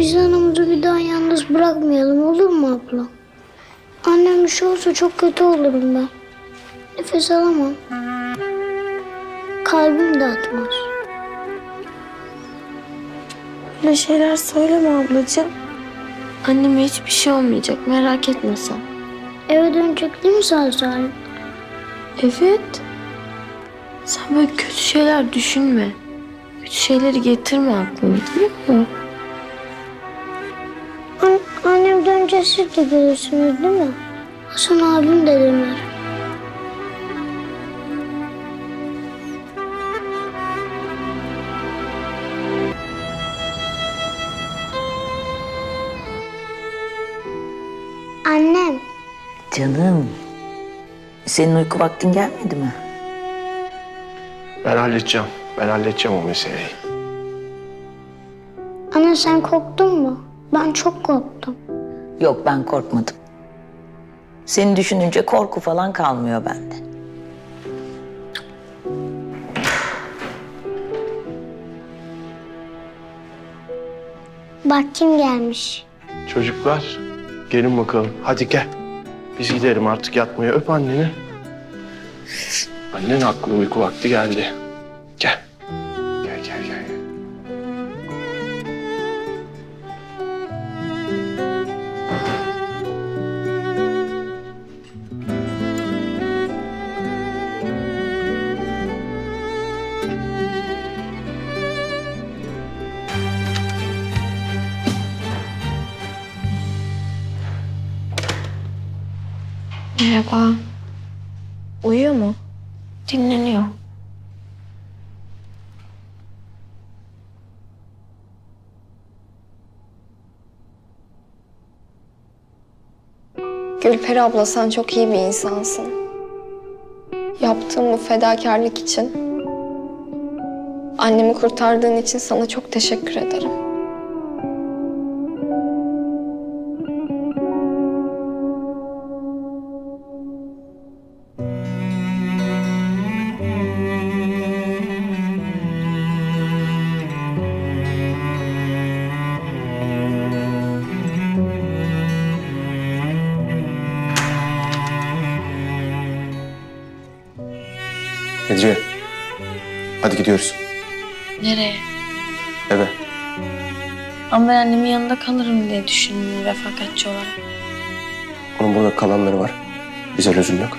Biz anamızı bir daha yalnız bırakmayalım olur mu abla? Annem bir şey olsa çok kötü olurum ben. Nefes alamam. Kalbim de atmaz. Öyle şeyler söyleme ablacığım. Anneme hiçbir şey olmayacak merak etme sen. Eve dönecek değil mi sağ salim? Evet. Sen böyle kötü şeyler düşünme. Kötü şeyleri getirme aklına tamam mı? Dönünce siz de görürsünüz değil mi? Hasan abim de döner. Annem, Canım. Senin uyku vaktin gelmedi mi? Ben halledeceğim. Ben halledeceğim o meseleyi. anne sen korktun mu? Ben çok korktum. Yok ben korkmadım. Seni düşününce korku falan kalmıyor bende. Bak kim gelmiş. Çocuklar gelin bakalım. Hadi gel. Biz gidelim artık yatmaya. Öp anneni. Annen haklı uyku vakti geldi. Gel. Gel Merhaba. Uyuyor mu? Dinleniyor. Gülperi abla sen çok iyi bir insansın. Yaptığım bu fedakarlık için, annemi kurtardığın için sana çok teşekkür ederim. Hediye. Hadi gidiyoruz. Nereye? Eve. Ama ben annemin yanında kalırım diye düşündüm refakatçi olarak. Onun burada kalanları var. Bize lüzum yok.